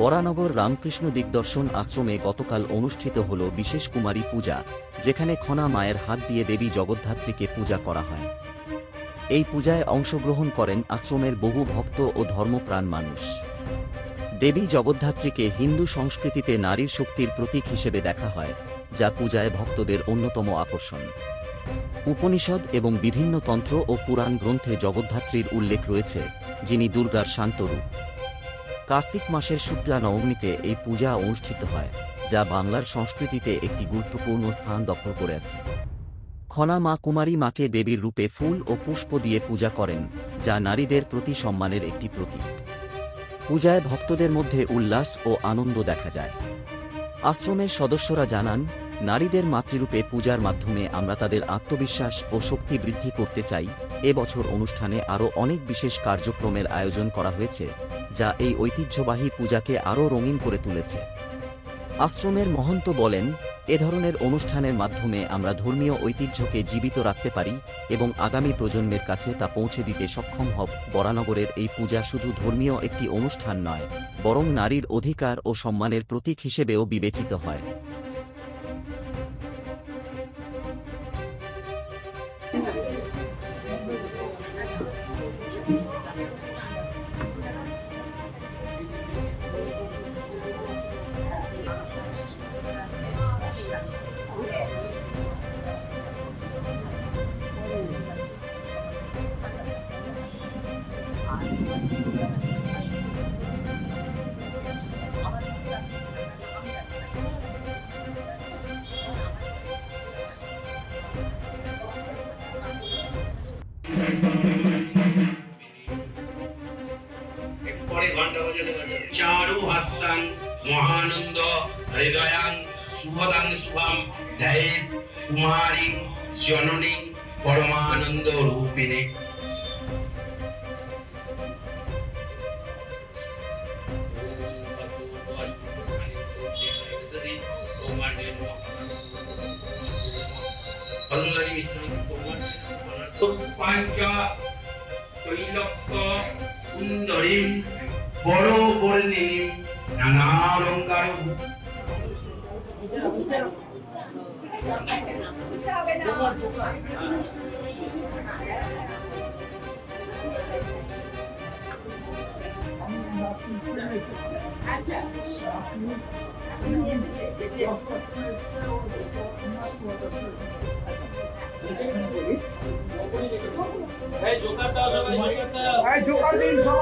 বরানগর রামকৃষ্ণ দিগদর্শন আশ্রমে গতকাল অনুষ্ঠিত হল বিশেষ কুমারী পূজা, যেখানে খনা মায়ের হাত দিয়ে দেবী জগদ্ধাত্রীকে পূজা করা হয়। এই পূজায় অংশগ্রহণ করেন আশ্রমের বহু ভক্ত ও ধর্মপ্রাণ মানুষ। দেবী জগদ্ধাত্রীকে হিন্দু সংস্কৃতিতে নারীর শক্তির প্রতীক হিসেবে দেখা হয়, যা পূজায় ভক্তদের অন্যতম আকর্ষণ। উপনিষদ এবং বিভিন্ন তন্ত্র ও পুরাণ গ্রন্থে জগদ্ধাত্রীর উল্লেখ রয়েছে, যিনি দুর্গার শান্তরূপ কার্তিক মাসের শুক্লা নবমীতে এই পূজা অনুষ্ঠিত হয়, যা বাংলার সংস্কৃতিতে একটি গুরুত্বপূর্ণ স্থান দখল করে আছে খনা মা কুমারী মাকে দেবীর রূপে ফুল ও পুষ্প দিয়ে পূজা করেন, যা নারীদের প্রতি সম্মানের একটি প্রতীক। পূজায় ভক্তদের মধ্যে উল্লাস ও আনন্দ দেখা যায়। আশ্রমের সদস্যরা জানান, নারীদের মাতৃরূপে পূজার মাধ্যমে আমরা তাদের আত্মবিশ্বাস ও শক্তি বৃদ্ধি করতে চাই এবছর অনুষ্ঠানে আরও অনেক বিশেষ কার্যক্রমের আয়োজন করা হয়েছে, যা এই ঐতিহ্যবাহী পূজাকে আরও রঙিন করে তুলেছে। আশ্রমের মহন্ত বলেন, এ ধরনের অনুষ্ঠানের মাধ্যমে আমরা ধর্মীয় ঐতিহ্যকে জীবিত রাখতে পারি এবং আগামী প্রজন্মের কাছে তা পৌঁছে দিতে সক্ষম হব। বরানগরের এই পূজা শুধু ধর্মীয় একটি অনুষ্ঠান নয়, বরং নারীর অধিকার ও সম্মানের প্রতীক হিসেবেও বিবেচিত হয়। পরে ঘণ্টা চারু হাস্যাং মহানন্দ হৃদয়াং শুভদাং শুভম ধ্যায়েত কুমারী জননী পরমানন্দ রূপিণী। সুন্দরীম বড় বর্ণিনী নানালঙ্কার এই জোকার দাও সবাই। জোকার দাও